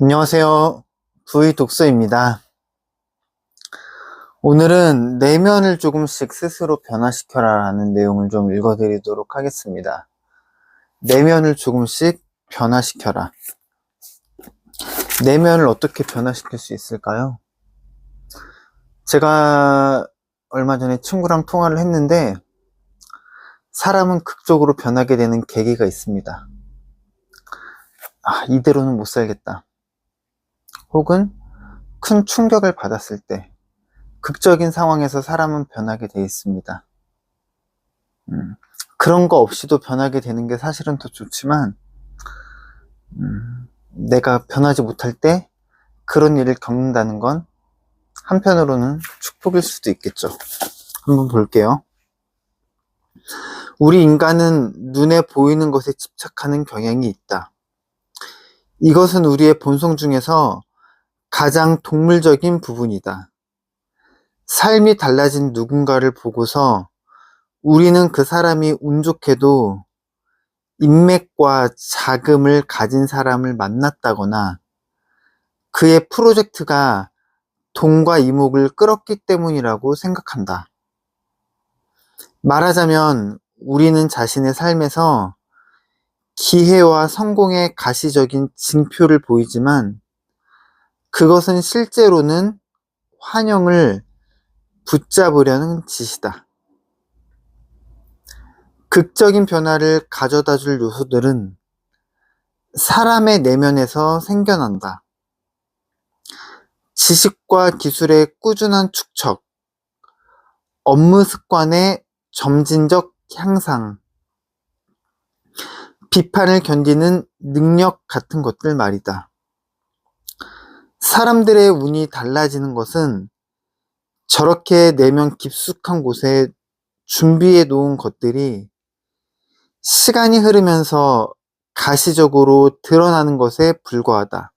안녕하세요. 부의 독서입니다. 오늘은 내면을 조금씩 스스로 변화시켜라 라는 내용을 좀 읽어드리도록 하겠습니다. 내면을 조금씩 변화시켜라. 내면을 어떻게 변화시킬 수 있을까요? 제가 얼마 전에 친구랑 통화를 했는데 사람은 극적으로 변하게 되는 계기가 있습니다. 아, 이대로는 못 살겠다. 혹은 큰 충격을 받았을 때 극적인 상황에서 사람은 변하게 돼 있습니다. 음, 그런 거 없이도 변하게 되는 게 사실은 더 좋지만 음, 내가 변하지 못할 때 그런 일을 겪는다는 건 한편으로는 축복일 수도 있겠죠. 한번 볼게요. 우리 인간은 눈에 보이는 것에 집착하는 경향이 있다. 이것은 우리의 본성 중에서 가장 동물적인 부분이다. 삶이 달라진 누군가를 보고서 우리는 그 사람이 운 좋게도 인맥과 자금을 가진 사람을 만났다거나 그의 프로젝트가 돈과 이목을 끌었기 때문이라고 생각한다. 말하자면 우리는 자신의 삶에서 기회와 성공의 가시적인 징표를 보이지만 그것은 실제로는 환영을 붙잡으려는 짓이다. 극적인 변화를 가져다 줄 요소들은 사람의 내면에서 생겨난다. 지식과 기술의 꾸준한 축적, 업무 습관의 점진적 향상, 비판을 견디는 능력 같은 것들 말이다. 사람들의 운이 달라지는 것은 저렇게 내면 깊숙한 곳에 준비해 놓은 것들이 시간이 흐르면서 가시적으로 드러나는 것에 불과하다.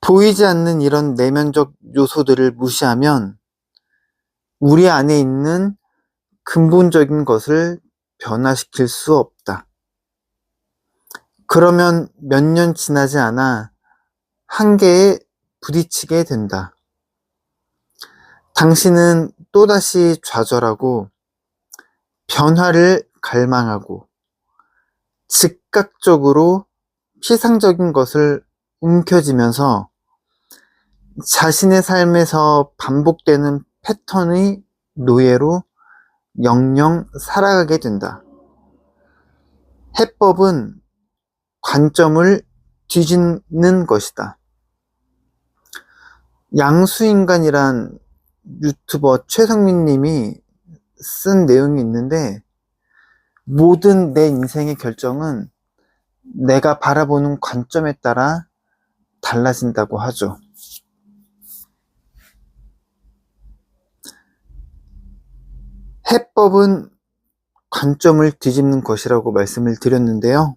보이지 않는 이런 내면적 요소들을 무시하면 우리 안에 있는 근본적인 것을 변화시킬 수 없다. 그러면 몇 년 지나지 않아 한계에 부딪히게 된다. 당신은 또다시 좌절하고 변화를 갈망하고 즉각적으로 피상적인 것을 움켜쥐면서 자신의 삶에서 반복되는 패턴의 노예로 영영 살아가게 된다. 해법은 관점을 뒤집는 것이다. 양수인간이란 유튜버 최성민 님이 쓴 내용이 있는데 모든 내 인생의 결정은 내가 바라보는 관점에 따라 달라진다고 하죠. 해법은 관점을 뒤집는 것이라고 말씀을 드렸는데요.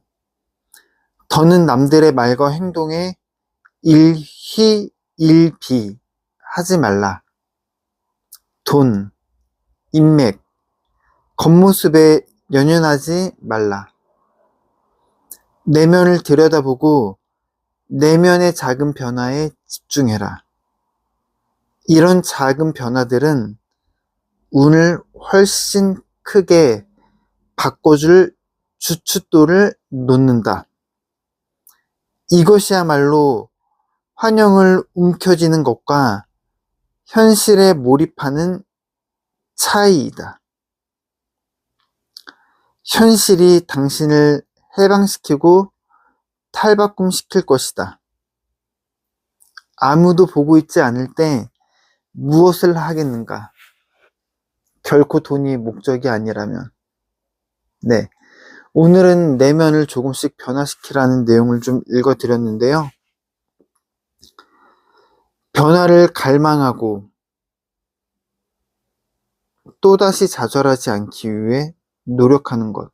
더는 남들의 말과 행동에 일희 일비 하지 말라. 돈, 인맥, 겉모습에 연연하지 말라. 내면을 들여다보고 내면의 작은 변화에 집중해라. 이런 작은 변화들은 운을 훨씬 크게 바꿔줄 주춧돌을 놓는다. 이것이야말로 환영을 움켜쥐는 것과 현실에 몰입하는 차이이다. 현실이 당신을 해방시키고 탈바꿈시킬 것이다. 아무도 보고 있지 않을 때 무엇을 하겠는가? 결코 돈이 목적이 아니라면. 네. 오늘은 내면을 조금씩 변화시키라는 내용을 좀 읽어 드렸는데요. 변화를 갈망하고 또다시 좌절하지 않기 위해 노력하는 것.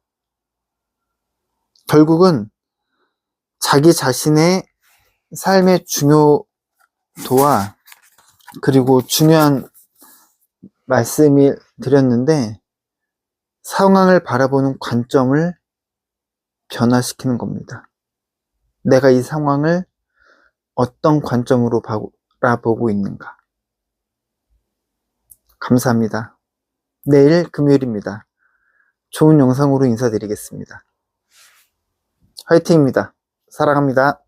결국은 자기 자신의 삶의 중요도와 그리고 중요한 말씀이 드렸는데 상황을 바라보는 관점을 변화시키는 겁니다. 내가 이 상황을 어떤 관점으로 바라보고 있는가? 감사합니다. 내일 금요일입니다. 좋은 영상으로 인사드리겠습니다. 화이팅입니다. 사랑합니다.